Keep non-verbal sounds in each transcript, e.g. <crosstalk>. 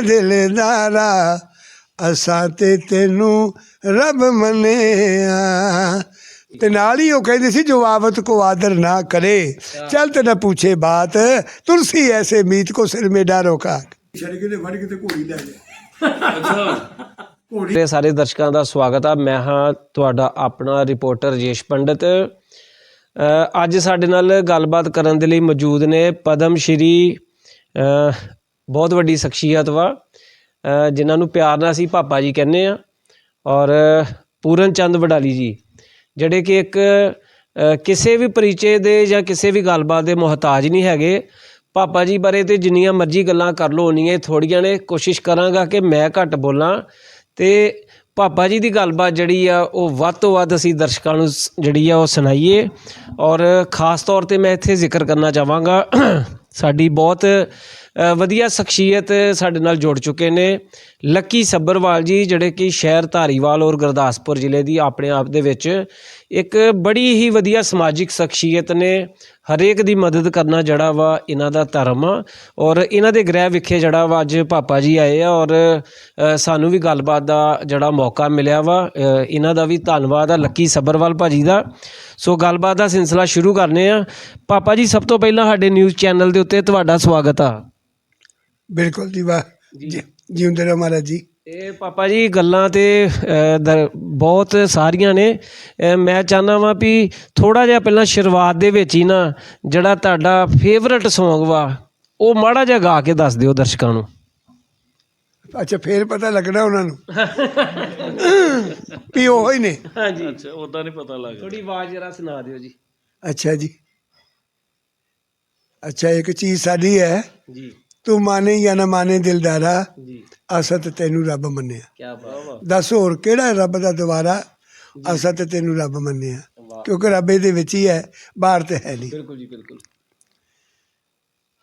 ਦਿਲਦਾਰਾ ਅਸਾਂ ਤੇ ਤੈਨੂੰ ਰੱਬ ਮੰਨਿਆ। ਤੇ ਨਾਲ ਹੀ ਉਹ ਕਹਿੰਦੇ ਸੀ ਜੋ ਆਵਤ ਕੋ ਆਦਰ ਨਾ ਕਰੇ। ਚਲ ਤੇ ਨਾ ਪੁੱਛੇ ਬਾਤ ਤੁਲਸੀ ਐਸੇ ਮੀਤ ਕੋ ਸਿਰ ਮੇ ਡਾਰੋ ਕਾ ਛੜ ਕੇ ਤੇ ਵੜ ਕੇ ਤੇ ਘੋੜੀ ਲੈ ਘੋੜੀ ਮੇਰੇ ਸਾਰੇ ਦਰਸ਼ਕਾਂ ਦਾ ਸਵਾਗਤ ਆ। ਮੈਂ ਹਾਂ ਤੁਹਾਡਾ ਆਪਣਾ ਰਿਪੋਰਟਰ ਰਜੇਸ਼ ਪੰਡਤ। ਅ, ਅੱਜ ਸਾਡੇ ਨਾਲ ਗੱਲਬਾਤ ਕਰਨ ਦੇ ਲਈ ਮੌਜੂਦ ਨੇ ਪਦਮ ਸ਼੍ਰੀ ਅ, ਬਹੁਤ ਵੱਡੀ ਸ਼ਖਸੀਅਤ ਵਾ। ਅ, ਜਿਨ੍ਹਾਂ ਨੂੰ ਪਿਆਰ ਨਾਲ ਅਸੀਂ ਪਾਪਾ ਜੀ ਕਹਿੰਦੇ ਆ ਔਰ ਪੂਰਨ ਚੰਦ ਵਡਾਲੀ ਜੀ ਜਿਹੜੇ ਕਿ ਇੱਕ ਕਿਸੇ ਵੀ ਪਰਿਚੇ ਦੇ ਜਾਂ ਕਿਸੇ ਵੀ ਗੱਲਬਾਤ ਦੇ ਮੁਹਤਾਜ ਨਹੀਂ ਹੈਗੇ। ਪਾਪਾ ਜੀ ਬਾਰੇ ਤੇ ਜਿੰਨੀਆਂ ਮਰਜ਼ੀ ਗੱਲਾਂ ਕਰ ਲਓ ਉਨੀਆਂ ਹੀ ਥੋੜੀਆਂ ਨੇ। ਕੋਸ਼ਿਸ਼ ਕਰਾਂਗਾ ਕਿ ਮੈਂ ਘੱਟ ਬੋਲਾਂ। ਤੇ ਪਾਪਾ ਜੀ ਦੀ ਗੱਲਬਾਤ ਜਿਹੜੀ ਆ ਉਹ ਵੱਧ ਤੋਂ ਵੱਧ ਅਸੀਂ ਦਰਸ਼ਕਾਂ ਨੂੰ ਸ- ਜਿਹੜੀ ਆ ਉਹ ਸੁਣਾਈਏ। ਔਰ ਖਾਸ ਤੌਰ ਤੇ ਮੈਂ ਇੱਥੇ ਜ਼ਿਕਰ ਕਰਨਾ ਚਾਹਾਂਗਾ। ਸਾਡੀ ਬਹੁਤ ਵਧੀਆ ਸ਼ਖਸੀਅਤ ਸਾਡੇ ਨਾਲ ਜੁੜ ਚੁੱਕੇ ਨੇ। ਲੱਕੀ ਸੱਬਰਵਾਲ ਜੀ, ਜਿਹੜੇ ਕਿ ਸ਼ਹਿਰ ਧਾਰੀਵਾਲ ਔਰ ਗੁਰਦਾਸਪੁਰ ਜ਼ਿਲ੍ਹੇ ਦੀ ਆਪਣੇ ਆਪ ਦੇ ਵਿੱਚ ਇੱਕ ਬੜੀ ਹੀ ਵਧੀਆ ਸਮਾਜਿਕ ਸ਼ਖਸੀਅਤ ਨੇ ਹਰੇਕ ਦੀ ਮਦਦ ਕਰਨਾ ਜਿਹੜਾ ਵਾ ਇਹਨਾਂ ਦਾ ਧਰਮ ਆ। ਔਰ ਇਹਨਾਂ ਦੇ ਗ੍ਰਹਿ ਵਿਖੇ ਜਿਹੜਾ ਵਾ ਅੱਜ ਪਾਪਾ ਜੀ ਆਏ ਆ ਔਰ ਸਾਨੂੰ ਵੀ ਗੱਲਬਾਤ ਦਾ ਜਿਹੜਾ ਮੌਕਾ ਮਿਲਿਆ ਵਾ। ਇਹਨਾਂ ਦਾ ਵੀ ਧੰਨਵਾਦ ਆ ਲੱਕੀ ਸੱਬਰਵਾਲ ਭਾਜੀ ਦਾ। ਸੋ ਗੱਲਬਾਤ ਦਾ ਸਿਲਸਿਲਾ ਸ਼ੁਰੂ ਕਰਨੇ ਆ। ਪਾਪਾ ਜੀ ਸਭ ਤੋਂ ਪਹਿਲਾਂ ਸਾਡੇ ਨਿਊਜ਼ ਚੈਨਲ ਦੇ ਉੱਤੇ ਤੁਹਾਡਾ ਸਵਾਗਤ ਆ। ਬਿਲਕੁਲ ਜੀ ਵਾਹ। ਜੀ ਜਿਉਂਦੇ ਰਹੋ ਮਹਾਰਾਜ ਜੀ। ਇਹ ਪਾਪਾ ਜੀ ਗੱਲਾਂ ਤੇ ਬਹੁਤ ਸਾਰੀਆਂ ਨੇ। ਮੈਂ ਚਾਹੁੰਦਾ ਵਾਂ ਵੀ ਥੋੜਾ ਜਿਹਾ ਪਹਿਲਾਂ ਸ਼ੁਰੂਆਤ ਦੇ ਵਿੱਚ ਹੀ ਨਾ ਜਿਹੜਾ ਤੁਹਾਡਾ ਫੇਵਰਟ Song ਵਾ ਉਹ ਮਾੜਾ ਜਿਹਾ ਗਾ ਕੇ ਦੱਸ ਦਿਓ ਦਰਸ਼ਕਾਂ ਨੂੰ। ਅੱਛਾ ਫੇਰ ਪਤਾ ਲੱਗਣਾ ਉਹਨਾਂ ਨੂੰ। ਵੀ ਉਹ ਹੀ ਨੇ। ਹਾਂਜੀ। ਅੱਛਾ ਉਦਾਂ ਨਹੀਂ ਪਤਾ ਲੱਗ ਥੋੜੀ ਆਵਾਜ਼ ਜਰਾ ਸੁਣਾ ਦਿਓ ਜੀ। ਅੱਛਾ ਜੀ। ਅੱਛਾ ਇੱਕ ਚੀਜ਼ ਸਾਡੀ ਹੈ। ਜੀ। ਤੂੰ ਮਾਨੇ ਜਾਂ ਨਾ ਮਾਨੇ ਦਿਲਦਾਰਾ ਜੀ। ਅਸਤ ਤੈਨੂੰ ਰੱਬ ਮੰਨਿਆ। ਕੀ ਬਾਤ ਦੱਸ ਹੋਰ ਕਿਹੜਾ ਰੱਬ ਦਾ ਦੁਆਰਾ ਅਸਤ ਤੈਨੂੰ ਰੱਬ ਮੰਨਿਆ? ਕਿਉਂਕਿ ਰੱਬ ਇਹਦੇ ਵਿੱਚ ਹੀ ਹੈ ਬਾਹਰ ਤੇ ਹੈ ਨਹੀਂ। ਬਿਲਕੁਲ ਜੀ ਬਿਲਕੁਲ।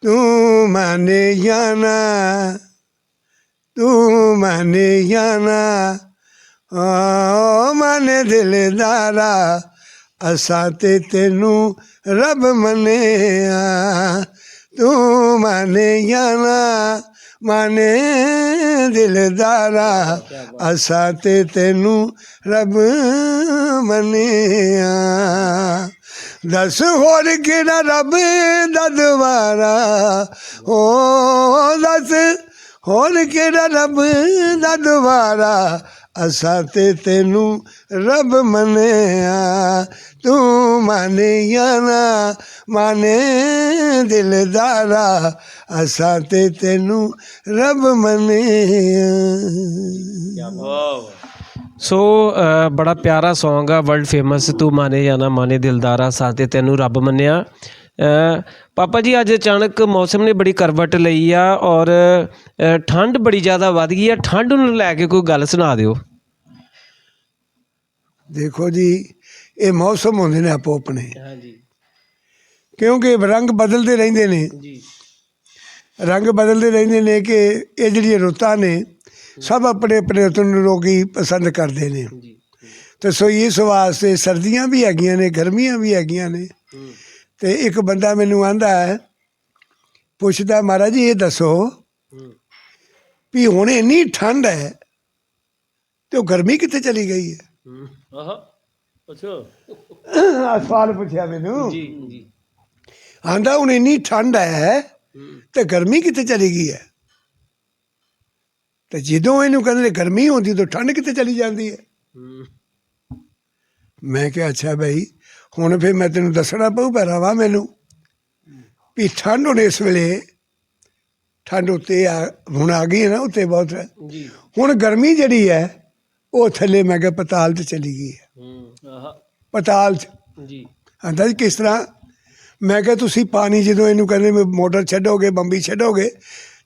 ਤੂੰ ਮਾਨੇ ਜਾਂ ਨਾ ਤੂੰ ਮਾਨੇ ਜਾਂ ਨਾ ਓ ਮਾਨੇ ਦਿਲਦਾਰਾ ਅਸਾਂ ਤੇ ਤੈਨੂੰ ਰੱਬ ਮੰਨਿਆ। ਤੂੰ ਮਾਨੇ ਜਾਂ ਨਾ ਮਾਨੇ ਦਿਲਦਾਰਾ ਅਸਾਂ ਤੇ ਤੈਨੂੰ ਰੱਬ ਮੰਨਿਆ। ਦਸ ਹੋਰ ਕਿਹੜਾ ਰੱਬ ਦਾ ਦੁਆਰਾ? ਹੋ ਦਸ ਹੋਰ ਕਿਹੜਾ ਰੱਬ ਦਾ ਦੁਆਰਾ? ਅਸਾਂ ਤੇ ਤੈਨੂੰ ਰੱਬ ਮੰਨਿਆ ਤੂੰ ਮੰਨਿਆ ਨਾ ਮਾਨੇ ਦਿਲਦਾਰਾ ਅਸਾਂ ਤੇ ਤੈਨੂੰ ਰੱਬ ਮੰਨਿਆ। ਸੋ ਬੜਾ ਪਿਆਰਾ Song ਆ ਵਰਲਡ ਫੇਮਸ ਤੂੰ ਮਾਨੇ ਜਾਂ ਨਾ ਮਾਨੇ ਦਿਲਦਾਰਾ ਸਾਥੇ ਤੈਨੂੰ ਰੱਬ ਮੰਨਿਆ। ਪਾਪਾ ਜੀ ਅੱਜ ਅਚਾਨਕ ਮੌਸਮ ਨੇ ਬੜੀ ਕਰਵਟ ਲਈ ਆ ਔਰ ਠੰਡ ਬੜੀ ਜ਼ਿਆਦਾ ਵੱਧ ਗਈ ਆ। ਠੰਡ ਨੂੰ ਲੈ ਕੇ ਕੋਈ ਗੱਲ ਸੁਣਾ ਦਿਓ। ਦੇਖੋ ਜੀ ਇਹ ਮੌਸਮ ਹੁੰਦੇ ਨੇ ਆਪੋ ਆਪਣੇ। ਹਾਂਜੀ। ਕਿਉਂਕਿ ਰੰਗ ਬਦਲਦੇ ਰਹਿੰਦੇ ਨੇ। ਜੀ। ਰੰਗ ਬਦਲਦੇ ਰਹਿੰਦੇ ਨੇ ਕਿ ਇਹ ਜਿਹੜੀਆਂ ਰੁੱਤਾਂ ਨੇ ਸਭ ਆਪਣੇ ਆਪਣੇ ਰੁੱਤ ਨੂੰ ਲੋਕੀ ਪਸੰਦ ਕਰਦੇ ਨੇ। ਜੀ। ਤੇ ਸੋ ਇਸ ਵਾਸਤੇ ਸਰਦੀਆਂ ਵੀ ਹੈਗੀਆਂ ਨੇ ਗਰਮੀਆਂ ਵੀ ਹੈਗੀਆਂ ਨੇ। ਹੂੰ। ਤੇ ਇੱਕ ਬੰਦਾ ਮੈਨੂੰ ਆਂਦਾ ਹੈ ਪੁੱਛਦਾ ਮਹਾਰਾਜ ਜੀ ਇਹ ਦੱਸੋ ਵੀ ਹੁਣ ਇੰਨੀ ਠੰਡ ਹੈ ਤੇ ਉਹ ਗਰਮੀ ਕਿੱਥੇ ਚਲੀ ਗਈ ਹੈ? ਆਹ ਅੱਛਾ। ਆ ਸਵਾਲ ਪੁੱਛਿਆ ਮੈਨੂੰ। ਜੀ ਜੀ। ਆਂਦਾ ਹੁਣ ਇੰਨੀ ਠੰਡ ਹੈ ਤੇ ਗਰਮੀ ਕਿੱਥੇ ਚਲੀ ਗਈ ਹੈ? ਤੇ ਜਦੋਂ ਇਹਨੂੰ ਕਹਿੰਦੇ ਗਰਮੀ ਹੁੰਦੀ ਤਾਂ ਠੰਡ ਕਿੱਥੇ ਚਲੀ ਜਾਂਦੀ ਹੂੰ? ਮੈਂ ਕਿਹਾ ਅੱਛਾ ਭਾਈ ਹੁਣ ਫਿਰ ਮੈਂ ਤੈਨੂੰ ਦੱਸਣਾ ਪਊ ਪਹਿਰਾਵਾ ਮੈਨੂੰ। ਵੀ ਠੰਡ ਹੁਣ ਇਸ ਵੇਲੇ ਠੰਡ ਉੱਤੇ ਆ ਹੁਣ ਆ ਗਈ ਹੈ ਨਾ ਉੱਤੇ ਬਹੁਤ। ਜੀ। ਹੁਣ ਗਰਮੀ ਜਿਹੜੀ ਹੈ ਉਹ ਥੱਲੇ ਮੈਂ ਕਿਹਾ ਪਤਾਲ ਤੇ ਚਲੀ ਗਈ ਹੈ। ਹੂੰ ਆਹ। ਪਤਾਲ ਚ। ਜੀ। ਕਿਸ ਤਰ੍ਹਾਂ? ਮੈਂ ਕਿਹਾ ਤੁਸੀਂ ਪਾਣੀ ਜਦੋਂ ਇਹਨੂੰ ਕਹਿੰਦੇ ਮੋਟਰ ਛੱਡੋਗੇ ਬੰਬੀ ਛੱਡੋਗੇ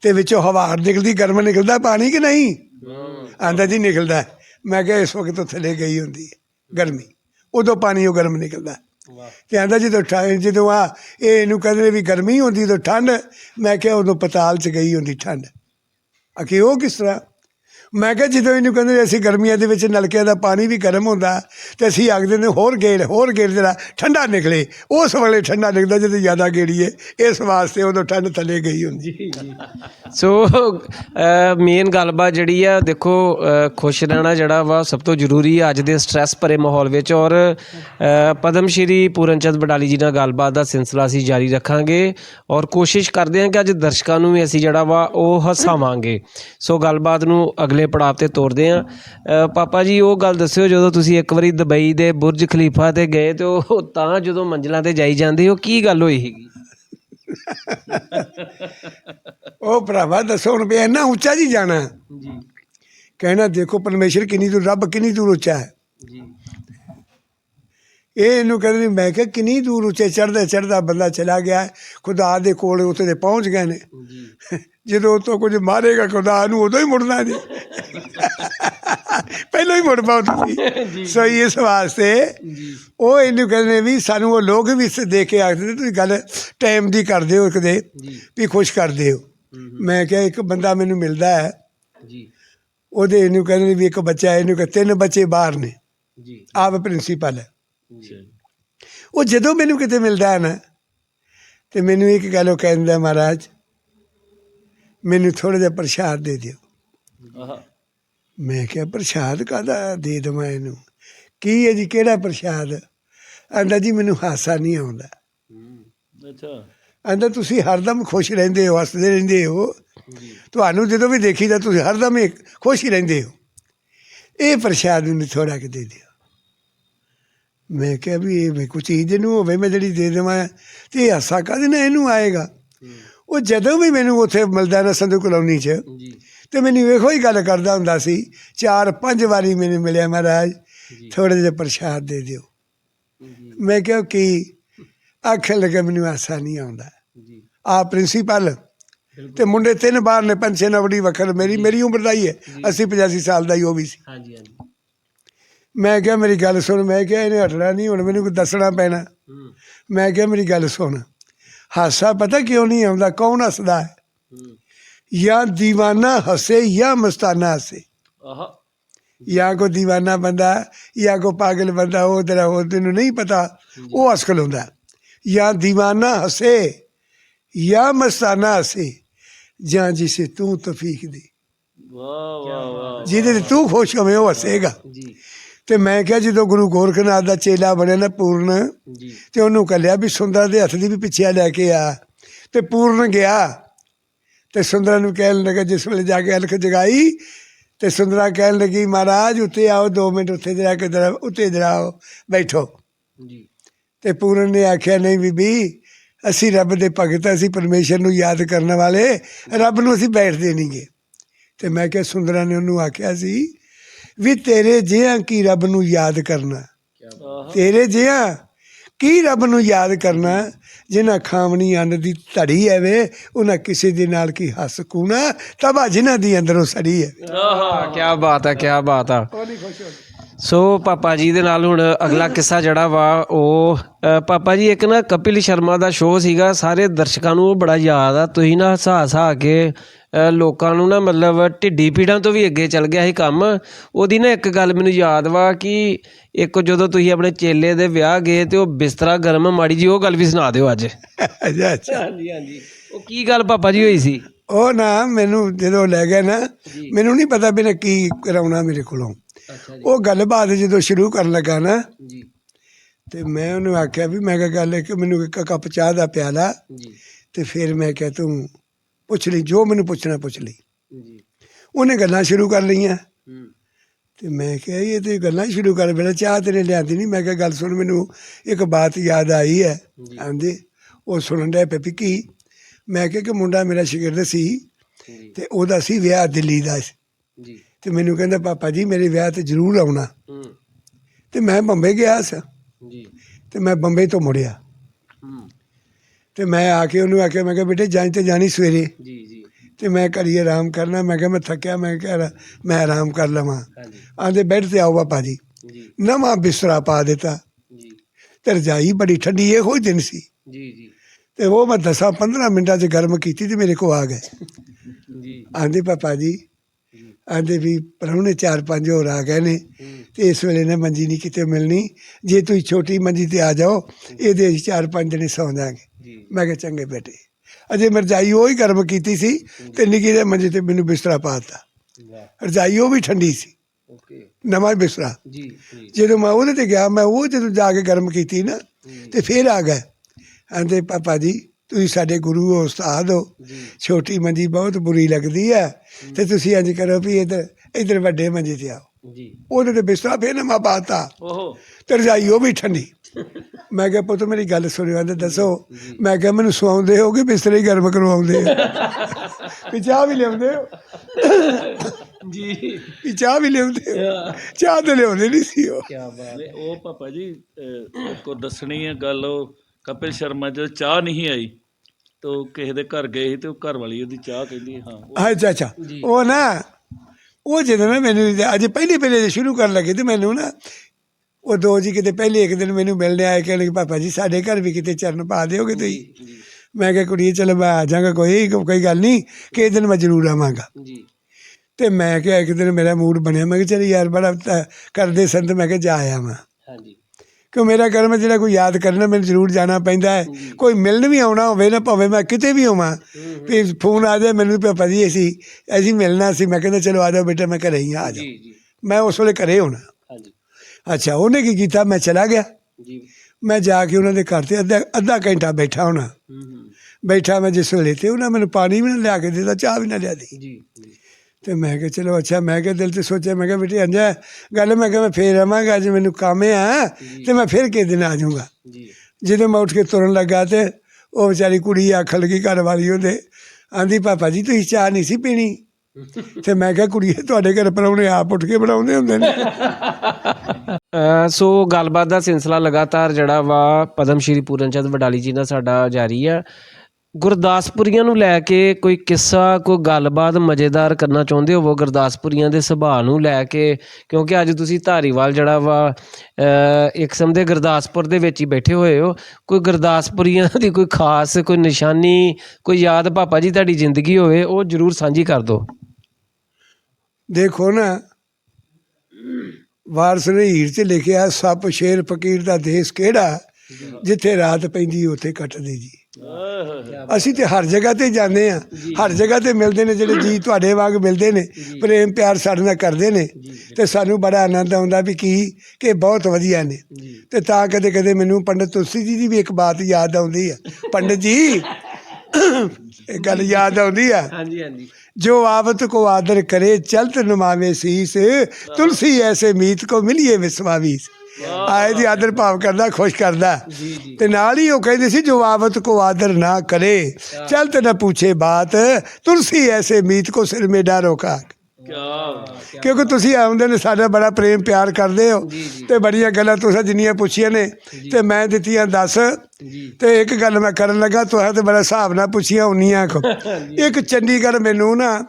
ਤੇ ਵਿੱਚੋਂ ਹਵਾ ਨਿਕਲਦੀ ਗਰਮ ਨਿਕਲਦਾ ਪਾਣੀ ਕਿ ਨਹੀਂ? ਹੂੰ। ਆਂਦਾ ਜੀ ਨਿਕਲਦਾ। ਮੈਂ ਕਿਹਾ ਇਸ ਵਕਤ ਥੱਲੇ ਗਈ ਹੁੰਦੀ ਹੈ ਗਰਮੀ। ਉਦੋਂ ਪਾਣੀ ਉਹ ਗਰਮ ਨਿਕਲਦਾ। ਤੇ ਆਂਦਾ ਜਦੋਂ ਠਾ- ਜਦੋਂ ਆ ਇਹ ਇਹਨੂੰ ਕਹਿੰਦੇ ਵੀ ਗਰਮੀ ਹੁੰਦੀ ਤਾਂ ਠੰਡ। ਮੈਂ ਕਿਹਾ ਉਦੋਂ ਪਤਾਲ ਚ ਗਈ ਹੁੰਦੀ ਠੰਡ। ਆਖੀ ਉਹ ਕਿਸ ਤਰ੍ਹਾਂ? ਮੈਂ ਕਿਹਾ ਜਦੋਂ ਇਹਨੂੰ ਕਹਿੰਦੇ ਅਸੀਂ ਗਰਮੀਆਂ ਦੇ ਵਿੱਚ ਨਲਕਿਆਂ ਦਾ ਪਾਣੀ ਵੀ ਗਰਮ ਹੁੰਦਾ ਤੇ ਅਸੀਂ ਆਖਦੇ ਨੇ ਹੋਰ ਗੇੜ ਹੋਰ ਗੇੜ ਜਿਹੜਾ ਠੰਡਾ ਨਿਕਲੇ। ਉਸ ਵੇਲੇ ਠੰਡਾ ਨਿਕਲਦਾ ਜਦੋਂ ਜ਼ਿਆਦਾ ਗੇੜੀਏ ਇਸ ਵਾਸਤੇ ਉਦੋਂ ਠੰਡ ਥੱਲੇ ਗਈ ਹੁੰਦੀ। ਸੋ ਮੇਨ ਗੱਲਬਾਤ ਜਿਹੜੀ ਆ ਦੇਖੋ ਖੁਸ਼ ਰਹਿਣਾ ਜਿਹੜਾ ਵਾ ਸਭ ਤੋਂ ਜ਼ਰੂਰੀ ਆ ਅੱਜ ਦੇ ਸਟ੍ਰੈਸ ਭਰੇ ਮਾਹੌਲ ਵਿੱਚ। ਔਰ ਪਦਮ ਸ਼੍ਰੀ ਪੂਰਨ ਚੰਦ ਬਡਾਲੀ ਜੀ ਨਾਲ ਗੱਲਬਾਤ ਦਾ ਸਿਲਸਿਲਾ ਅਸੀਂ ਜਾਰੀ ਰੱਖਾਂਗੇ। ਔਰ ਕੋਸ਼ਿਸ਼ ਕਰਦੇ ਹਾਂ ਕਿ ਅੱਜ ਦਰਸ਼ਕਾਂ ਨੂੰ ਵੀ ਅਸੀਂ ਜਿਹੜਾ ਵਾ ਉਹ ਹਸਾਵਾਂਗੇ। ਸੋ ਗੱਲਬਾਤ ਨੂੰ ਅਗਲੇ ਪੜਾਅ ਤੇ ਤੋਰਦੇ ਹਾਂ ਅ, ਪਾਪਾ ਜੀ ਉਹ ਗੱਲ ਦੱਸਿਓ ਜਦੋਂ ਤੁਸੀਂ ਇੱਕ ਵਾਰੀ ਦੁਬਈ ਦੇ ਬੁਰਜ ਖਲੀਫਾ ਤੇ ਗਏ ਤੇ ਉਹ ਤਾਂ ਜਦੋਂ ਮੰਜ਼ਲਾਂ ਤੇ ਜਾਈ ਜਾਂਦੇ ਉਹ ਕੀ ਗੱਲ ਹੋਈ ਸੀਗੀ? ਉਹ ਭਰਾਵਾ ਦੱਸੋ ਹੁਣ ਵੀ ਇੰਨਾ ਉੱਚਾ ਜੀ ਜਾਣਾ। ਜੀ। ਕਹਿਣਾ ਦੇਖੋ ਪਰਮੇਸ਼ਰ ਕਿੰਨੀ ਦੂਰ ਰੱਬ ਕਿੰਨੀ ਦੂਰ ਉੱਚਾ ਹੈ। ਜੀ। ਇਹ ਇਹਨੂੰ ਕਹਿੰਦੇ ਮੈਂ ਕਿਹਾ ਕਿੰਨੀ ਦੂਰ ਉੱਚੇ ਚੜਦਾ ਚੜਦਾ ਬੰਦਾ ਚਲਾ ਗਿਆ ਖੁਦਾ ਦੇ ਕੋਲ ਉੱਥੇ ਪਹੁੰਚ ਗਏ ਨੇ। ਜੀ। ਜਦੋਂ ਤੋਂ ਕੁਝ ਮਾਰੇਗਾ ਖੁਦਾ ਨੂੰ ਉਦੋਂ ਹੀ ਮੁੜਨਾ ਜੀ। ਪਹਿਲਾਂ ਹੀ ਮੁੜ ਪਾਓ ਤੁਸੀਂ। ਸੋ ਇਸ ਵਾਸਤੇ। ਉਹ ਇਹਨੂੰ ਕਹਿੰਦੇ ਵੀ ਸਾਨੂੰ ਉਹ ਲੋਕ ਵੀ ਦੇਖ ਕੇ ਆਖਦੇ ਤੁਸੀਂ ਗੱਲ ਟਾਈਮ ਦੀ ਕਰਦੇ ਹੋ ਕਦੇ ਵੀ ਖੁਸ਼ ਕਰਦੇ ਹੋ। ਮੈਂ ਕਿਹਾ ਇੱਕ ਬੰਦਾ ਮੈਨੂੰ ਮਿਲਦਾ ਹੈ। ਜੀ। ਉਹਦੇ ਇਹਨੂੰ ਕਹਿੰਦੇ ਵੀ ਇੱਕ ਬੱਚਾ ਇਹਨੂੰ ਕਿ ਤਿੰਨ ਬੱਚੇ ਬਾਹਰ ਨੇ। ਜੀ। ਆਪ ਪ੍ਰਿੰਸੀਪਲ ਹੈ। ਉਹ ਜਦੋਂ ਮੈਨੂੰ ਕਿਤੇ ਮਿਲਦਾ ਹੈ ਨਾ ਤੇ ਮੈਨੂੰ ਇੱਕ ਗੱਲ ਉਹ ਕਹਿੰਦਾ ਮਹਾਰਾਜ ਮੈਨੂੰ ਥੋੜਾ ਜਿਹਾ ਪ੍ਰਸ਼ਾਦ ਦੇ ਦਿਓ। ਆਹਾ। ਮੈਂ ਕਿਹਾ ਪ੍ਰਸ਼ਾਦ ਕਾਹਦਾ ਦੇ ਦੇਵਾਂ ਇਹਨੂੰ? ਕੀ ਹੈ ਜੀ ਕਿਹੜਾ ਪ੍ਰਸ਼ਾਦ? ਆਂਦਾ ਜੀ ਮੈਨੂੰ ਹਾਸਾ ਨਹੀਂ ਆਉਂਦਾ। ਅੱਛਾ। ਆਂਦਾ ਤੁਸੀਂ ਹਰਦਮ ਖੁਸ਼ ਰਹਿੰਦੇ ਹੋ ਹੱਸਦੇ ਰਹਿੰਦੇ ਹੋ। ਤੁਹਾਨੂੰ ਜਦੋਂ ਵੀ ਦੇਖੀਦਾ ਤੁਸੀਂ ਹਰਦਮ ਹੀ ਖੁਸ਼ ਹੀ ਰਹਿੰਦੇ ਹੋ। ਇਹ ਪ੍ਰਸ਼ਾਦ ਮੈਨੂੰ ਥੋੜਾ ਕਿ ਦੇ ਦਿਓ। ਮੈਂ ਕਿਹਾ ਵੀ ਇਹ ਕੋਈ ਚੀਜ਼ ਨੂੰ ਹੋਵੇ ਮੈਂ ਜਿਹੜੀ ਦੇ ਦੇਵਾਂ ਤੇ ਹਾਸਾ ਕਾਹਦੇ ਨਾਲ ਇਹਨੂੰ ਆਏਗਾ? ਉਹ ਜਦੋਂ ਵੀ ਮੈਨੂੰ ਉੱਥੇ ਮਿਲਦਾ ਨਾ ਸੰਧੂ ਕਲੋਨੀ 'ਚ ਜੀ। ਤੇ ਮੈਨੂੰ ਇਹੋ ਹੀ ਗੱਲ ਕਰਦਾ ਹੁੰਦਾ ਸੀ ਚਾਰ ਪੰਜ ਵਾਰੀ ਮੈਨੂੰ ਮਿਲਿਆ ਮਹਾਰਾਜ ਥੋੜੇ ਜਿਹਾ ਪ੍ਰਸ਼ਾਦ ਦੇ ਦਿਓ। ਮੈਂ ਕਿਹਾ ਕੀ ਆਖਣ ਲੱਗਾ ਮੈਨੂੰ ਆਸਾ ਨਹੀਂ ਆਉਂਦਾ। ਆ ਪ੍ਰਿੰਸੀਪਲ ਤੇ ਮੁੰਡੇ ਤਿੰਨ ਬਾਰ ਨੇ ਪੰਛੇ ਨਾਲ ਬੜੀ ਵਖਰ ਮੇਰੀ ਮੇਰੀ ਉਮਰ ਦਾ ਹੀ ਹੈ 80 85 ਸਾਲ ਦਾ ਹੀ ਉਹ ਵੀ ਸੀ। ਹਾਂਜੀ ਹਾਂਜੀ। ਮੈਂ ਕਿਹਾ ਮੇਰੀ ਗੱਲ ਸੁਣ ਮੈਂ ਕਿਹਾ ਇਹਨੇ ਹਟਣਾ ਨਹੀਂ ਹੁਣ ਮੈਨੂੰ ਕੋਈ ਦੱਸਣਾ ਪੈਣਾ। ਮੈਂ ਕਿਹਾ ਮੇਰੀ ਗੱਲ ਸੁਣ ਹਾਸਾ ਪਤਾ ਕਿਉਂ ਨਹੀਂ ਆਉਂਦਾ? ਕੌਣ ਹੱਸਦਾ ਹੈ? ਜਾਂ دیਵਾਨਾ ਹੱਸੇ ਜਾਂ ਮਸਤਾਨਾ ਹੱਸੇ? ਆਹਾ। ਜਾਂ ਕੋ دیਵਾਨਾ ਬੰਦਾ ਜਾਂ ਕੋ ਪਾਗਲ ਬੰਦਾ ਉਹ ਤੇਰਾ ਉਹ ਤੈਨੂੰ ਨਹੀਂ ਪਤਾ ਉਹ ਹੱਸ ਖਲੋਂਦਾ ਜਾਂ دیਵਾਨਾ ਹੱਸੇ ਜਾਂ ਮਸਤਾਨਾ ਹੱਸੇ ਜਾਂ ਜਿਸੇ ਤੂੰ ਤਫੀਕ ਦੇ। ਵਾਹ ਵਾਹ ਵਾਹ ਜਿਹਦੇ ਤੇ ਤੂੰ ਖੁਸ਼ ਹੋਵੇਂ ਉਹ ਹੱਸੇਗਾ। ਜੀ। ਤੇ ਮੈਂ ਕਿਹਾ ਜਦੋਂ ਗੁਰੂ ਗੋਰਖਨਾਥ ਦਾ ਚੇਲਾ ਬਣਿਆ ਨਾ ਪੂਰਨ ਜੀ। ਤੇ ਉਹਨੂੰ ਕੱਲਿਆ ਵੀ ਸੁੰਦਰ ਦੇ ਹੱਥ ਦੀ ਵੀ ਪਿੱਛੇ ਲੈ ਕੇ ਆ। ਤੇ ਪੂਰਨ ਗਿਆ। ਤੇ ਸੁੰਦਰਾ ਨੂੰ ਕਹਿਣ ਲੱਗਾ ਜਿਸ ਵੇਲੇ ਜਾ ਕੇ ਅਲਖ ਜਗਾਈ ਤੇ ਸੁੰਦਰਾ ਕਹਿਣ ਲੱਗੀ ਮਹਾਰਾਜ ਉੱਤੇ ਆਓ 2 ਮਿੰਟ ਉੱਥੇ ਜਰਾ ਕੇ ਜਰਾ ਉੱਤੇ ਜਰਾ ਬੈਠੋ। ਜੀ। ਤੇ ਪੂਰਨ ਨੇ ਆਖਿਆ ਨਹੀਂ ਬੀਬੀ ਅਸੀਂ ਰੱਬ ਦੇ ਭਗਤ ਅਸੀਂ ਪਰਮੇਸ਼ਰ ਨੂੰ ਯਾਦ ਕਰਨ ਵਾਲੇ। ਰੱਬ ਨੂੰ ਅਸੀਂ ਬੈਠਦੇ ਨਹੀਂਗੇ ਤੇ ਮੈਂ ਕਿਹਾ ਸੁੰਦਰਾ ਨੇ ਉਹਨੂੰ ਆਖਿਆ ਸੀ ਵੀ ਤੇਰੇ ਜਿਹਾਂ ਕੀ ਰੱਬ ਨੂੰ ਯਾਦ ਕਰਨਾ। ਤੇਰੇ ਜਿਹਾ ਕੀ ਰੱਬ ਨੂੰ ਯਾਦ ਕਰਨਾ ਜਿਨ੍ਹਾਂ ਖਾਵਣੀ ਅੰਨ ਦੀ ਧੜੀ ਐਵੇ ਉਹਨਾਂ ਕਿਸੇ ਦੇ ਨਾਲ ਕੀ ਹੱਸ ਕੂਣਾ ਤਬਾ ਜਿਨ੍ਹਾਂ ਦੀ ਅੰਦਰੋਂ ਸੜੀ ਹੈ ਆਹਾ। ਕੀ ਬਾਤ ਹੈ ਕੀ ਬਾਤ ਆ। ਉਹ ਨਹੀਂ ਖੁਸ਼ ਹੋ ਸੋ ਪਾਪਾ ਜੀ ਦੇ ਨਾਲ ਹੁਣ ਅਗਲਾ ਕਿੱਸਾ ਜਿਹੜਾ ਵਾ ਉਹ ਪਾਪਾ ਜੀ ਇੱਕ ਨਾ ਕਪਿਲ ਸ਼ਰਮਾ ਦਾ ਸ਼ੋਅ ਸੀਗਾ ਸਾਰੇ ਦਰਸ਼ਕਾਂ ਨੂੰ ਉਹ ਬੜਾ ਯਾਦ ਆ ਤੁਸੀਂ ਨਾ ਹਸਾ ਹਸਾ ਕੇ ਲੋਕਾਂ ਨੂੰ ਨਾ ਮਤਲਬ ਢਿੱਡੀ ਪੀੜਾਂ ਤੋਂ ਵੀ ਅੱਗੇ ਚੱਲ ਗਿਆ ਸੀ ਕੰਮ। ਉਹਦੀ ਨਾ ਇੱਕ ਗੱਲ ਮੈਨੂੰ ਯਾਦ ਵਾ ਕਿ ਇੱਕ ਜਦੋਂ ਤੁਸੀਂ ਆਪਣੇ ਚੇਲੇ ਦੇ ਵਿਆਹ ਗਏ ਤੇ ਉਹ ਬਿਸਤਰਾ ਗਰਮ ਮਾੜੀ ਜੀ ਉਹ ਗੱਲ ਵੀ ਸੁਣਾ ਦਿਓ ਅੱਜ। ਅੱਛਾ ਅੱਛਾ। ਹਾਂਜੀ ਹਾਂਜੀ। ਉਹ ਕੀ ਗੱਲ ਪਾਪਾ ਜੀ ਹੋਈ ਸੀ? ਉਹ ਨਾ ਮੈਨੂੰ ਜਦੋਂ ਲੈ ਗਏ ਨਾ। ਮੈਨੂੰ ਨਹੀਂ ਪਤਾ ਵੀ ਨੇ ਕੀ ਕਰਾਉਣਾ ਮੇਰੇ ਕੋਲੋਂ। ਉਹ ਗੱਲਬਾਤ ਜਦੋਂ ਸ਼ੁਰੂ ਕਰਨ ਲੱਗਾ ਨਾ ਜੀ। ਤੇ ਮੈਂ ਉਹਨੂੰ ਆਖਿਆ ਵੀ ਮੈਂ ਕਿਹਾ ਗੱਲ ਹੈ ਕਿ ਮੈਨੂੰ ਇੱਕ ਕੱਪ ਚਾਹ ਦਾ ਪਿਆਲਾ ਜੀ। ਤੇ ਫਿਰ ਮੈਂ ਕਿਹਾ ਤੂੰ ਪੁੱਛ ਲਈ ਜੋ ਮੈਨੂੰ ਪੁੱਛਣਾ ਪੁੱਛ ਲਈ। ਜੀ। ਉਹਨੇ ਗੱਲਾਂ ਸ਼ੁਰੂ ਕਰ ਲਈਆਂ। ਤੇ ਮੈਂ ਕਿਹਾ ਇਹ ਤੇ ਗੱਲਾਂ ਹੀ ਸ਼ੁਰੂ ਕਰ ਬੇੜਾ ਚਾਹ ਤੇਰੇ ਲਿਆਂਦੀ ਨਹੀਂ ਮੈਂ ਕਿਹਾ ਗੱਲ ਸੁਣ ਮੈਨੂੰ ਇੱਕ ਬਾਤ ਯਾਦ ਆਈ ਹੈ। ਆਂਦੇ ਉਹ ਸੁਣਨ ਦਾ ਪਪੀ ਕੀ? ਮੈਂ ਕਿਹਾ ਕਿ ਮੁੰਡਾ ਮੇਰਾ ਸ਼ਾਗਿਰਦ ਸੀ ਤੇ ਉਹਦਾ ਸੀ ਵਿਆਹ ਦਿੱਲੀ ਦਾ। ਸੀ। ਜੀ। ਤੇ ਮੈਨੂੰ ਕਹਿੰਦਾ ਪਾਪਾ ਜੀ ਮੇਰੇ ਵਿਆਹ ਤੇ ਜ਼ਰੂਰ ਆਉਣਾ। ਤੇ ਮੈਂ ਬੰਬੇ ਗਿਆ ਸੀ। ਜੀ। ਤੇ ਮੈਂ ਬੰਬੇ ਤੋਂ ਮੁੜਿਆ। ਤੇ ਮੈਂ ਆ ਕੇ ਉਹਨੂੰ ਆਖਿਆ ਮੈਂ ਕਿਹਾ ਬੇਟੇ ਜਾਣੀ ਤੇ ਜਾਣੀ ਸਵੇਰੇ। ਜੀ ਜੀ। ਤੇ ਮੈਂ ਘਰੀ ਆਰਾਮ ਕਰਨਾ ਮੈਂ ਕਿਹਾ ਮੈਂ ਥੱਕਿਆ ਮੈਂ ਕਿਹਾ ਮੈਂ ਆਰਾਮ ਕਰ ਲਵਾਂ। ਆਂਦੇ ਬੈੱਡ ਤੇ ਆਓ ਪਾਪਾ ਜੀ। ਜੀ। ਨਵਾਂ ਬਿਸਤਰਾ ਪਾ ਦਿੱਤਾ। ਜੀ। ਤੇ ਰਜਾਈ ਬੜੀ ਠੰਡੀ ਇਹੋ ਹੀ ਦਿਨ ਸੀ। ਜੀ ਜੀ। ਤੇ ਉਹ ਮੈਂ 10 15 ਮਿੰਟਾਂ 'ਚ ਗਰਮ ਕੀਤੀ ਤੇ ਮੇਰੇ ਕੋ ਆ ਗਏ। ਜੀ। ਆਂਦੇ ਪਾਪਾ ਜੀ। ਆਂਦੇ ਵੀ ਪ੍ਰਾਹੁਣੇ ਚਾਰ ਪੰਜ ਹੋਰ ਆ ਗਏ ਨੇ ਤੇ ਇਸ ਵੇਲੇ ਨਾ ਮੰਜੀ ਨਹੀਂ ਕਿਤੇ ਮਿਲਣੀ। ਜੇ ਤੁਸੀਂ ਛੋਟੀ ਮੰਜੀ ਤੇ ਆ ਜਾਓ ਇਹਦੇ ਚਾਰ ਪੰਜ ਦਿਨ ਸੌਂ ਜਾਾਂਗੇ। ਮੈਂ ਕਿਹਾ ਚੰਗੇ ਬੇਟੇ ਅਜੇ ਮੈਂ ਰਜਾਈ ਉਹ ਹੀ ਗਰਮ ਕੀਤੀ ਸੀ ਤੇ ਨਿੱਕੀ ਦੇ ਮੰਜੇ ਤੇ ਮੈਨੂੰ ਬਿਸਤਰਾ ਪਾਤਾ ਵਾਹ। ਰਜਾਈ ਉਹ ਵੀ ਠੰਡੀ ਸੀ। ਓਕੇ। ਨਵਾਂ ਬਿਸਤਰਾ। ਜੀ ਜੀ। ਜਦੋਂ ਮੈਂ ਉਹਦੇ ਤੇ ਗਿਆ ਮੈਂ ਉਹ ਜਦੋਂ ਜਾ ਕੇ ਗਰਮ ਕੀਤੀ ਨਾ ਤੇ ਫਿਰ ਆ ਗਏ। ਆਂਦੇ ਪਾਪਾ ਜੀ ਤੁਸੀਂ ਸਾਡੇ ਗੁਰੂ ਹੋ ਉਸਤਾਦ ਹੋ। ਛੋਟੀ ਮੰਜੀ ਬਹੁਤ ਬੁਰੀ ਲੱਗਦੀ ਹੈ। ਤੇ ਤੁਸੀਂ ਇੰਜ ਕਰੋ ਵੀ ਇਧਰ ਇਧਰ ਵੱਡੇ ਮੰਜੇ ਤੇ ਆਓ। ਜੀ। ਉਹਦੇ ਤੇ ਬਿਸਤਰਾ ਫੇਰ ਨਵਾਂ ਪਾਤਾ ਓਹੋ। ਤੇ ਰਜਾਈ ਉਹ ਵੀ ਠੰਡੀ। ਮੈਂ ਕਿਹਾ ਪੁੱਤ ਮੇਰੀ ਗੱਲ ਸੁਣਿਓ ਆਂਦੇ ਦੱਸੋ। ਮੈਂ ਕਿਹਾ ਮੈਨੂੰ ਸਵਾਉਂਦੇ ਹੋ ਕਿ ਬਿਸਤਰੇ ਹੀ ਗਰਮ ਕਰਵਾਉਂਦੇ ਹੋ? ਵੀ ਚਾਹ ਵੀ ਲਿਆਉਂਦੇ ਹੋ? ਜੀ। ਵੀ ਚਾਹ ਵੀ ਲਿਆਉਂਦੇ ਹੋ? ਚਾਹ ਤੇ ਲਿਆਉਂਦੇ ਨਹੀਂ ਸੀ ਉਹ। ਕੀ ਬਾਤ ਨਹੀਂ, ਉਹ ਪਾਪਾ ਜੀ ਕੋ ਦੱਸਣੀ ਹੈ ਗੱਲ ਉਹ ਕਪਿਲ ਸ਼ਰਮਾ ਜਦੋਂ ਚਾਹ ਨਹੀਂ ਆਈ ਤਾਂ ਕਿਸੇ ਦੇ ਘਰ ਗਏ ਸੀ ਤੇ ਉਹ ਘਰ ਵਾਲੀ ਉਹਦੀ ਚਾਹ ਕਹਿੰਦੀ ਹਾਂ ਅੱਛਾ ਅੱਛਾ। ਉਹ ਨਾ ਉਹ ਜਦੋਂ ਨਾ ਮੈਨੂੰ ਅੱਜ ਪਹਿਲੇ ਪਹਿਲੇ ਸ਼ੁਰੂ ਕਰਨ ਲੱਗੇ ਤੇ ਮੈਨੂੰ ਨਾ ਉਹ ਦੋ ਜੀ ਕਿਤੇ ਪਹਿਲੇ ਇੱਕ ਦਿਨ ਮੈਨੂੰ ਮਿਲਣੇ ਆਏ ਕਹਿੰਦੇ ਕਿ ਪਾਪਾ ਜੀ ਸਾਡੇ ਘਰ ਵੀ ਕਿਤੇ ਚਰਨ ਪਾ ਦਿਓਗੇ ਤੁਸੀਂ? ਮੈਂ ਕਿਹਾ ਕੁੜੀ ਚਲੋ ਮੈਂ ਆ ਜਾਗਾ ਕੋਈ ਕੋਈ ਗੱਲ ਨਹੀਂ ਕਿਸੇ ਦਿਨ ਮੈਂ ਜ਼ਰੂਰ ਆਵਾਂਗਾ। ਜੀ। ਤੇ ਮੈਂ ਕਿਹਾ ਇੱਕ ਦਿਨ ਮੇਰਾ ਮੂਡ ਬਣਿਆ ਮੈਂ ਕਿਹਾ ਚਲ ਯਾਰ ਬੜਾ ਤਾਂ ਕਰਦੇ ਸੰਤ ਮੈਂ ਕਿਹਾ ਜਾ ਆਇਆ ਮੈਂ ਹਾਂਜੀ। ਕਿ ਮੇਰਾ ਕਰਮ ਜਿਹੜਾ ਕੋਈ ਯਾਦ ਕਰਨਾ ਮੈਨੂੰ ਜ਼ਰੂਰ ਜਾਣਾ ਪੈਂਦਾ ਹੈ। ਕੋਈ ਮਿਲਣ ਵੀ ਆਉਣਾ ਹੋਵੇ ਨਾ ਭਾਵੇਂ ਮੈਂ ਕਿਤੇ ਵੀ ਹੋਵਾਂ ਵੀ ਫੋਨ ਆ ਜਾਏ ਮੈਨੂੰ ਪਾਪਾ ਜੀ ਅਸੀਂ ਅਸੀਂ ਮਿਲਣਾ ਸੀ ਮੈਂ ਕਹਿੰਦਾ ਚਲੋ ਆ ਜਾਓ ਬੇਟਾ ਮੈਂ ਘਰੇ ਹੀ ਆ ਜੀ। ਮੈਂ ਉਸ ਵੇਲੇ ਘਰੇ ਹੋਣਾ। ਅੱਛਾ ਉਹਨੇ ਕੀ ਕੀਤਾ? ਮੈਂ ਚਲਾ ਗਿਆ। ਜੀ। ਮੈਂ ਜਾ ਕੇ ਉਹਨਾਂ ਦੇ ਘਰ ਤੇ ਅੱਧਾ ਅੱਧਾ ਘੰਟਾ ਬੈਠਾ ਹੋਣਾ। ਬੈਠਾ ਮੈਂ ਜਿਸ ਵੇਲੇ ਤੇ ਉਹਨਾਂ ਮੈਨੂੰ ਪਾਣੀ ਵੀ ਨਾ ਲਿਆ ਕੇ ਦਿੱਤਾ ਚਾਹ ਵੀ ਨਾ ਲਿਆ ਦੀ ਜੀ ਤੇ ਮੈਂ ਕਿਹਾ ਚਲੋ ਅੱਛਾ ਮੈਂ ਕਿਹਾ ਦਿਲ ਤੇ ਸੋਚਿਆ ਮੈਂ ਕਿਹਾ ਬੇਟੇ ਅੰਜਾ ਗੱਲ ਮੈਂ ਕਿਹਾ ਮੈਂ ਫੇਰ ਆਵਾਂਗਾ ਅੱਜ ਮੈਨੂੰ ਕੰਮ ਆ ਤੇ ਮੈਂ ਫਿਰ ਕਿਸੇ ਦਿਨ ਆ ਜਾਊਂਗਾ। ਜੀ। ਜਦੋਂ ਮੈਂ ਉੱਠ ਕੇ ਤੁਰਨ ਲੱਗਾ ਤੇ ਉਹ ਵਿਚਾਰੀ ਕੁੜੀ ਆਖਣ ਲੱਗੀ ਘਰ ਵਾਲੀ ਉਹਦੇ ਆਂਦੀ ਪਾਪਾ ਜੀ ਤੁਸੀਂ ਚਾਹ ਨਹੀਂ ਸੀ ਪੀਣੀ? ਤੇ ਮੈਂ ਕਿਹਾ ਕੁੜੀਏ ਤੁਹਾਡੇ ਘਰ ਪਰਾਉਣੇ ਆਪ ਉੱਠ ਕੇ ਬਣਾਉਂਦੇ ਹੁੰਦੇ ਨੇ। ਅ, ਸੋ ਗੱਲਬਾਤ ਦਾ ਸਿਲਸਿਲਾ ਲਗਾਤਾਰ ਜਿਹੜਾ ਵਾ ਪਦਮ ਸ਼੍ਰੀ ਪੂਰਨ ਚੰਦ ਵਡਾਲੀ ਜੀ ਦਾ ਸਾਡਾ ਜਾਰੀ ਆ। ਗੁਰਦਾਸਪੁਰੀਆਂ ਨੂੰ ਲੈ ਕੇ ਕੋਈ ਕਿੱਸਾ, ਕੋਈ ਗੱਲਬਾਤ ਮਜ਼ੇਦਾਰ ਕਰਨਾ ਚਾਹੁੰਦੇ ਹੋਵੋ ਗੁਰਦਾਸਪੁਰੀਆਂ ਦੇ ਸੁਭਾਅ ਨੂੰ ਲੈ ਕੇ? ਕਿਉਂਕਿ ਅੱਜ ਤੁਸੀਂ ਧਾਰੀਵਾਲ ਜਿਹੜਾ ਵਾ ਇੱਕ ਕਿਸਮ ਦੇ ਗੁਰਦਾਸਪੁਰ ਦੇ ਵਿੱਚ ਹੀ ਬੈਠੇ ਹੋਏ ਹੋ। ਕੋਈ ਗੁਰਦਾਸਪੁਰੀਆਂ ਦੀ ਕੋਈ ਖਾਸ, ਕੋਈ ਨਿਸ਼ਾਨੀ, ਕੋਈ ਯਾਦ ਪਾਪਾ ਜੀ ਤੁਹਾਡੀ ਜ਼ਿੰਦਗੀ ਹੋਵੇ, ਉਹ ਜਰੂਰ ਸਾਂਝੀ ਕਰ ਦਿਓ। ਦੇਖੋ ਨਾ, ਵਾਰਸ ਨੇ ਹੀਰ 'ਚ ਲਿਖਿਆ, ਸੱਪ ਸ਼ੇਰ ਫਕੀਰ ਦਾ ਦੇਸ਼ ਕਿਹੜਾ? ਜਿੱਥੇ ਰਾਤ ਪੈਂਦੀ ਉੱਥੇ ਕੱਟਦੇ ਜੀ। ਅਸੀਂ ਤੇ ਹਰ ਜਗ੍ਹਾ ਤੇ ਜਾਂਦੇ ਆ ਹਰ ਜਗ੍ਹਾ ਤੇ ਮਿਲਦੇ ਨੇ ਜਿਹੜੇ ਜੀ ਤੁਹਾਡੇ ਵਾਂਗ ਮਿਲਦੇ ਨੇ ਪ੍ਰੇਮ ਪਿਆਰ ਸਾਡੇ ਨਾਲ ਕਰਦੇ ਨੇ ਤੇ ਸਾਨੂੰ ਬੜਾ ਆਨੰਦ ਆਉਂਦਾ ਵੀ ਕੀ ਕਿ ਬਹੁਤ ਵਧੀਆ ਨੇ। ਤੇ ਤਾਂ ਕਦੇ ਕਦੇ ਮੈਨੂੰ ਪੰਡਤ ਤੁਲਸੀ ਜੀ ਦੀ ਵੀ ਇੱਕ ਬਾਤ ਯਾਦ ਆਉਂਦੀ ਆ। ਪੰਡਤ ਜੀ ਇਹ ਗੱਲ ਯਾਦ ਆਉਂਦੀ ਆ। ਜੋ ਆਵਤ ਕੋ ਆਦਰ ਕਰੇ ਚਲਤ ਨਮਾਵੇ ਸੀਸ। ਤੁਲਸੀ ਐਸੇ ਮੀਤ ਕੋ ਮਿਲਿਏ ਵਿਸਵਾਵੀਸ। ਆਏ ਦੀ ਆਦਰ ਭਾਵ ਕਰਦਾ ਖੁਸ਼ ਕਰਦਾ। ਤੇ ਨਾਲ ਹੀ ਉਹ ਕਹਿੰਦੇ ਸੀ ਜੋ ਆਵਤ ਕੋ ਆਦਰ ਨਾ ਕਰੇ ਚਲ ਤੇ ਨਾ ਪੁੱਛੇ ਬਾਤ ਤੁਲਸੀ ਐਸੇ ਮੀਤ ਕੋ ਸਿਰ ਮੇ ਡਾਰੋ ਕਾ। ਕਿਉਂਕਿ ਤੁਸੀਂ ਆਉਂਦੇ ਨੇ ਸਾਡਾ ਬੜਾ ਪ੍ਰੇਮ ਪਿਆਰ ਕਰਦੇ ਹੋ। ਤੇ ਬੜੀਆਂ ਗੱਲਾਂ ਤੁਸੀਂ ਜਿੰਨੀਆਂ ਪੁੱਛੀਆਂ ਨੇ ਤੇ ਮੈਂ ਦਿੱਤੀਆਂ ਦੱਸ। ਤੇ ਇੱਕ ਗੱਲ ਮੈਂ ਕਰਨ ਲੱਗਾ ਤੁਸੀਂ ਤੇ ਬੜਾ ਹਿਸਾਬ ਨਾਲ ਪੁੱਛੀਆਂ ਉਨੀਆਂ ਕੋ। <laughs> ਇੱਕ ਚੰਡੀਗੜ੍ਹ ਮੈਨੂੰ ਨਾ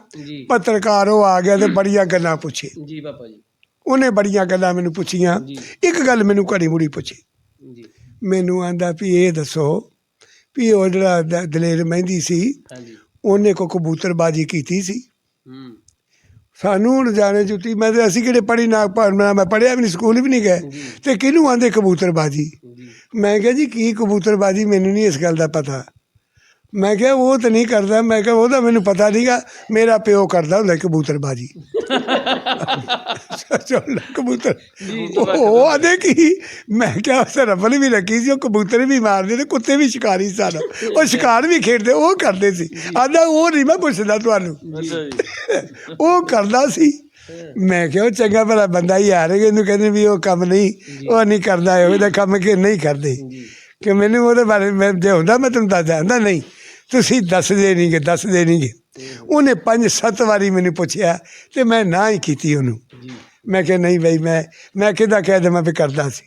ਪੱਤਰਕਾਰ ਉਹ ਆ ਗਿਆ ਤੇ ਬੜੀਆਂ ਗੱਲਾਂ ਪੁੱਛੀ। ਜੀ ਪਾਪਾ ਜੀ। ਉਹਨੇ ਬੜੀਆਂ ਗੱਲਾਂ ਮੈਨੂੰ ਪੁੱਛੀਆਂ। ਇੱਕ ਗੱਲ ਮੈਨੂੰ ਘੜੀ ਮੁੜੀ ਪੁੱਛੀ। ਜੀ। ਮੈਨੂੰ ਆਂਦਾ ਵੀ ਇਹ ਦੱਸੋ ਵੀ ਉਹ ਜਿਹੜਾ ਦ- ਦਲੇਰ ਮਹਿੰਦੀ ਸੀ ਹਾਂਜੀ। ਉਹਨੇ ਕੋ ਕਬੂਤਰਬਾਜੀ ਕੀਤੀ ਸੀ? ਹੂੰ। ਸਾਨੂੰ ਹੁਣ ਜਾਣੇ ਜੁੱਤੀ ਮੈਂ ਤੇ ਅਸੀਂ ਕਿਹੜੇ ਪੜੀ ਨਾ ਪੜ੍ਹਨਾ ਮੈਂ ਪੜਿਆ ਵੀ ਨਹੀਂ ਸਕੂਲ ਵੀ ਨਹੀਂ ਗਏ। ਤੇ ਕਿਹਨੂੰ ਆਂਦੇ ਕਬੂਤਰਬਾਜੀ? ਜੀ। ਮੈਂ ਕਿਹਾ ਜੀ ਕੀ ਕਬੂਤਰਬਾਜੀ ਮੈਨੂੰ ਨਹੀਂ ਇਸ ਗੱਲ ਦਾ ਪਤਾ। ਮੈਂ ਕਿਹਾ ਉਹ ਤਾਂ ਨਹੀਂ ਕਰਦਾ ਮੈਂ ਕਿਹਾ ਉਹਦਾ ਮੈਨੂੰ ਪਤਾ ਨਹੀਂਗਾ ਮੇਰਾ ਪਿਓ ਕਰਦਾ ਹੁੰਦਾ ਕਬੂਤਰਬਾਜੀ। <laughs> ਚੱਲ ਕਬੂਤਰ। ਉਹ ਆਦੇ ਕੀ ਮੈਂ ਕਿਹਾ ਸਰਫਲ ਵੀ ਰੱਖੀ ਸੀ ਉਹ ਕਬੂਤਰ ਵੀ ਮਾਰਦੇ ਤੇ ਕੁੱਤੇ ਵੀ ਸ਼ਿਕਾਰੀ ਸਨ ਉਹ ਸ਼ਿਕਾਰ ਵੀ ਖੇਡਦੇ ਉਹ ਕਰਦੇ ਸੀ। ਆਂਦਾ ਉਹ ਨਹੀਂ ਮੈਂ ਪੁੱਛਦਾ ਤੁਹਾਨੂੰ। <laughs> ਉਹ ਕਰਦਾ ਸੀ। ਮੈਂ ਕਿਹਾ ਚੰਗਾ ਭਲਾ ਬੰਦਾ ਹੀ ਆ ਰਿਹਾ ਇਹਨੂੰ ਕਹਿੰਦੇ ਵੀ ਉਹ ਕੰਮ ਨਹੀਂ ਉਹ ਨਹੀਂ ਕਰਦਾ ਇਹੋ ਜਿਹਾ ਕੰਮ ਕਿ ਨਹੀਂ ਕਰਦੇ। ਕਿ ਮੈਨੂੰ ਉਹਦੇ ਬਾਰੇ ਮੈਂ ਜੇ ਹੁੰਦਾ ਮੈਂ ਤੁਹਾਨੂੰ ਦੱਸ ਦਿੰਦਾ ਨਹੀਂ। ਤੁਸੀਂ ਦੱਸਦੇ ਨਹੀਂਗੇ ਦੱਸਦੇ ਨਹੀਂਗੇ। ਉਹਨੇ ਪੰਜ ਸੱਤ ਵਾਰੀ ਮੈਨੂੰ ਪੁੱਛਿਆ ਤੇ ਮੈਂ ਨਾ ਹੀ ਕੀਤੀ ਉਹਨੂੰ। ਮੈਂ ਕਿਹਾ ਨਹੀਂ ਬਈ ਮੈਂ ਮੈਂ ਕਿਹਦਾ ਕਹਿ ਦੇਵਾਂ ਵੀ ਕਰਦਾ ਸੀ?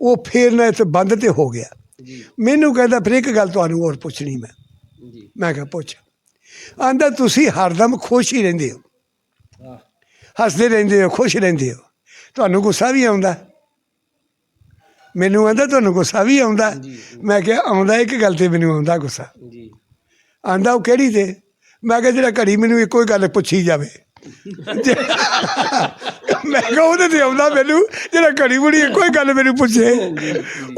ਉਹ ਫੇਰ ਨਾ ਇੱਥੇ ਬੰਦ ਤੇ ਹੋ ਗਿਆ। ਮੈਨੂੰ ਕਹਿੰਦਾ ਫਿਰ ਇੱਕ ਗੱਲ ਤੁਹਾਨੂੰ ਹੋਰ ਪੁੱਛਣੀ ਮੈਂ। ਮੈਂ ਕਿਹਾ ਪੁੱਛ। ਆਂਦਾ ਤੁਸੀਂ ਹਰਦਮ ਖੁਸ਼ ਹੀ ਰਹਿੰਦੇ ਹੋ। ਹੱਸਦੇ ਰਹਿੰਦੇ ਹੋ ਖੁਸ਼ ਰਹਿੰਦੇ ਹੋ। ਤੁਹਾਨੂੰ ਗੁੱਸਾ ਵੀ ਆਉਂਦਾ? ਮੈਨੂੰ ਆਂਦਾ ਤੁਹਾਨੂੰ ਗੁੱਸਾ ਵੀ ਆਉਂਦਾ। ਮੈਂ ਕਿਹਾ ਆਉਂਦਾ ਇੱਕ ਗੱਲ ਤੇ ਮੈਨੂੰ ਆਉਂਦਾ ਗੁੱਸਾ। ਜੀ। ਆਂਦਾ ਉਹ ਕਿਹੜੀ ਤੇ? ਮੈਂ ਕਿਹਾ ਜਿਹੜਾ ਘੜੀ ਮੈਨੂੰ ਇੱਕੋ ਹੀ ਗੱਲ ਪੁੱਛੀ ਜਾਵੇ। <laughs> ਮੈਂ ਕਿਹਾ ਉਹਦੇ ਤੇ ਆਉਂਦਾ ਮੈਨੂੰ ਜਿਹੜਾ ਘੜੀ ਮੁੜੀ ਇੱਕੋ ਹੀ ਗੱਲ ਮੈਨੂੰ ਪੁੱਛੇ।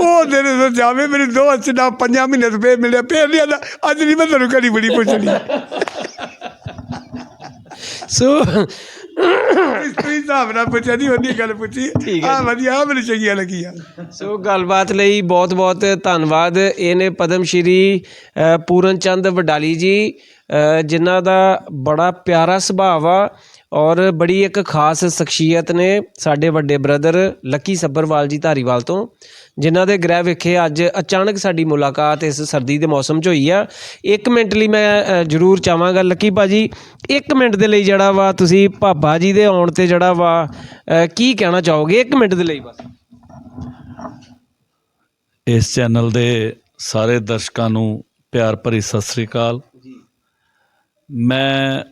ਉਹ ਦਿਨ ਤੋਂ ਜਾਵੇ ਮੈਨੂੰ ਦੋ ਅਚਨਾ ਪੰਜਾਂ ਮਹੀਨੇ ਤੋਂ ਫੇਰ ਮਿਲਿਆ ਫੇਰ ਨਹੀਂ ਆਂਦਾ ਅੱਜ ਨਹੀਂ ਮੈਂ ਤੈਨੂੰ ਘੜੀ ਮੁੜੀ ਪੁੱਛਣੀ। <laughs> ਸੋ ਇਸ ਤੋਂ ਹਿਸਾਬ ਨਾਲ ਪੁੱਛਿਆ ਨਹੀਂ ਉਹਦੀ ਗੱਲ ਪੁੱਛੀ। ਠੀਕ ਹੈ ਆ ਵਧੀਆ ਆਹ ਮੈਨੂੰ ਚੰਗੀਆਂ ਲੱਗੀਆਂ। ਸੋ ਗੱਲਬਾਤ ਲਈ ਬਹੁਤ-ਬਹੁਤ ਧੰਨਵਾਦ। ਇਹ ਨੇ ਪਦਮ ਸ਼੍ਰੀ ਪੂਰਨ ਚੰਦ ਵਡਾਲੀ ਜੀ ਜਿਨ੍ਹਾਂ ਦਾ ਬੜਾ ਪਿਆਰਾ ਸੁਭਾਅ ਆ ਔਰ ਬੜੀ ਇੱਕ ਖਾਸ ਸ਼ਖਸੀਅਤ ਨੇ ਸਾਡੇ ਵੱਡੇ ਬ੍ਰਦਰ ਲੱਕੀ ਸੱਬਰਵਾਲ ਜੀ ਧਾਰੀਵਾਲ ਤੋਂ ਜਿਨ੍ਹਾਂ ਦੇ ਗ੍ਰਹਿ ਵਿਖੇ ਅੱਜ ਅਚਾਨਕ ਸਾਡੀ ਮੁਲਾਕਾਤ ਇਸ ਸਰਦੀ ਦੇ ਮੌਸਮ 'ਚ ਹੋਈ ਆ। ਇੱਕ ਮਿੰਟ ਲਈ ਮੈਂ ਜ਼ਰੂਰ ਚਾਹਾਂਗਾ ਲੱਕੀ ਭਾਜੀ ਇੱਕ ਮਿੰਟ ਦੇ ਲਈ ਜਿਹੜਾ ਵਾ ਤੁਸੀਂ ਭਾਬਾ ਜੀ ਦੇ ਆਉਣ ਤੇ ਜਿਹੜਾ ਵਾ ਕੀ ਕਹਿਣਾ ਚਾਹੋਗੇ? ਇੱਕ ਮਿੰਟ ਦੇ ਲਈ ਬਸ। ਇਸ ਚੈਨਲ ਦੇ ਸਾਰੇ ਦਰਸ਼ਕਾਂ ਨੂੰ ਪਿਆਰ ਭਰੀ ਸਤਿ ਸ੍ਰੀ ਅਕਾਲ। ਮੈਂ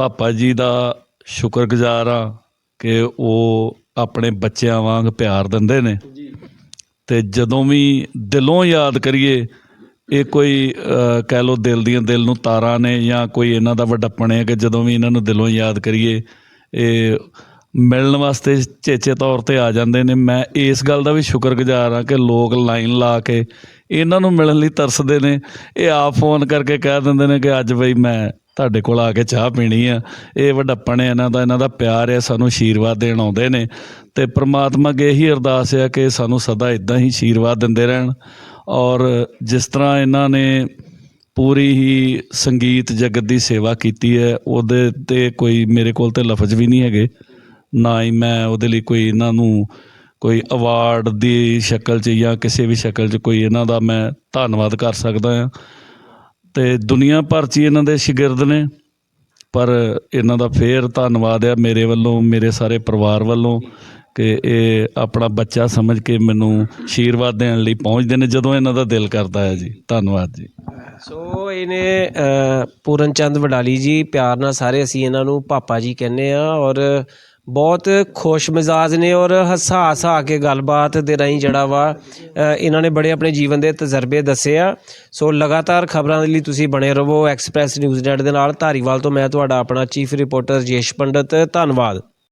ਪਾਪਾ ਜੀ ਦਾ ਸ਼ੁਕਰਗੁਜ਼ਾਰ ਹਾਂ ਕਿ ਉਹ ਆਪਣੇ ਬੱਚਿਆਂ ਵਾਂਗ ਪਿਆਰ ਦਿੰਦੇ ਨੇ। ਤੇ ਜਦੋਂ ਵੀ ਦਿਲੋਂ ਯਾਦ ਕਰੀਏ ਇਹ ਕੋਈ ਕਹਿ ਲੋ ਦਿਲ ਦੀਆਂ ਦਿਲ ਨੂੰ ਤਾਰਾਂ ਨੇ ਜਾਂ ਕੋਈ ਇਹਨਾਂ ਦਾ ਵੱਡਪਣ ਹੈ ਕਿ ਜਦੋਂ ਵੀ ਇਹਨਾਂ ਨੂੰ ਦਿਲੋਂ ਯਾਦ ਕਰੀਏ ਇਹ ਮਿਲਣ ਵਾਸਤੇ ਚੇਚੇ ਤੌਰ ਤੇ ਆ ਜਾਂਦੇ ਨੇ। ਮੈਂ ਇਸ ਗੱਲ ਦਾ ਵੀ ਸ਼ੁਕਰਗੁਜ਼ਾਰ ਹਾਂ ਕਿ ਲੋਕ ਲਾਈਨ ਲਾ ਕੇ ਇਹਨਾਂ ਨੂੰ ਮਿਲਣ ਲਈ ਤਰਸਦੇ ਨੇ। ਇਹ ਆਪ ਫੋਨ ਕਰਕੇ ਕਹਿ ਦਿੰਦੇ ਨੇ ਕਿ ਅੱਜ ਬਈ ਮੈਂ ਤੁਹਾਡੇ ਕੋਲ ਆ ਕੇ ਚਾਹ ਪੀਣੀ ਆ। ਇਹ ਵਡੱਪਣ ਹੈ, ਇਹਨਾਂ ਦਾ ਇਹਨਾਂ ਦਾ ਪਿਆਰ ਹੈ, ਸਾਨੂੰ ਆਸ਼ੀਰਵਾਦ ਦੇਣ ਆਉਂਦੇ ਨੇ। ਤੇ ਪ੍ਰਮਾਤਮਾ ਅੱਗੇ ਇਹੀ ਅਰਦਾਸ ਹੈ ਕਿ ਸਾਨੂੰ ਸਦਾ ਇਦਾਂ ਹੀ ਆਸ਼ੀਰਵਾਦ ਦਿੰਦੇ ਰਹਿਣ। ਔਰ ਜਿਸ ਤਰ੍ਹਾਂ ਇਹਨਾਂ ਨੇ ਪੂਰੀ ਹੀ ਸੰਗੀਤ ਜਗਤ ਦੀ ਸੇਵਾ ਕੀਤੀ ਹੈ, ਉਹਦੇ ਤੇ ਕੋਈ ਮੇਰੇ ਕੋਲ ਤੇ ਲਫ਼ਜ਼ ਵੀ ਨਹੀਂ ਹੈਗੇ। ਨਾ ਹੀ ਮੈਂ ਉਹਦੇ ਲਈ ਕੋਈ ਇਹਨਾਂ ਨੂੰ ਕੋਈ ਅਵਾਰਡ ਦੀ ਸ਼ਕਲ 'ਚ ਜਾਂ ਕਿਸੇ ਵੀ ਸ਼ਕਲ 'ਚ ਕੋਈ ਇਹਨਾਂ ਦਾ ਮੈਂ ਧੰਨਵਾਦ ਕਰ ਸਕਦਾ ਹਾਂ। ਤੇ ਦੁਨੀਆ ਭਰ 'ਚ ਹੀ ਇਹਨਾਂ ਦੇ ਸ਼ਾਗਿਰਦ ਨੇ। ਪਰ ਇਹਨਾਂ ਦਾ ਫੇਰ ਧੰਨਵਾਦ ਆ ਮੇਰੇ ਵੱਲੋਂ, ਮੇਰੇ ਸਾਰੇ ਪਰਿਵਾਰ ਵੱਲੋਂ ਕਿ ਇਹ ਆਪਣਾ ਬੱਚਾ ਸਮਝ ਕੇ ਮੈਨੂੰ ਆਸ਼ੀਰਵਾਦ ਦੇਣ ਲਈ ਪਹੁੰਚਦੇ ਨੇ, ਜਦੋਂ ਇਹਨਾਂ ਦਾ ਦਿਲ ਕਰਦਾ ਹੈ ਜੀ। ਧੰਨਵਾਦ ਜੀ। ਸੋ ਇਹਨੇ ਪੂਰਨ ਚੰਦ ਵਡਾਲੀ ਜੀ, ਪਿਆਰ ਨਾਲ ਸਾਰੇ ਅਸੀਂ ਇਹਨਾਂ ਨੂੰ ਪਾਪਾ ਜੀ ਕਹਿੰਦੇ ਆ ਔਰ ਬਹੁਤ ਖੁਸ਼ ਮਿਜ਼ਾਜ ਨੇ ਔਰ ਹੱਸਾ ਹੱਸਾ ਕੇ ਗੱਲਬਾਤ ਦੇ ਰਾਹੀਂ ਜਿਹੜਾ ਵਾ ਇਹਨਾਂ ਨੇ ਬੜੇ ਆਪਣੇ ਜੀਵਨ ਦੇ ਤਜਰਬੇ ਦੱਸੇ ਆ। ਸੋ ਲਗਾਤਾਰ ਖਬਰਾਂ ਦੇ ਲਈ ਤੁਸੀਂ ਬਣੇ ਰਹੋ ਐਕਸਪ੍ਰੈਸ ਨਿਊਜ਼ ਨੈਟ ਦੇ ਨਾਲ। ਧਾਰੀਵਾਲ ਤੋਂ ਮੈਂ ਤੁਹਾਡਾ ਆਪਣਾ ਚੀਫ ਰਿਪੋਰਟਰ ਜੇਸ਼ ਪੰਡਤ। ਧੰਨਵਾਦ।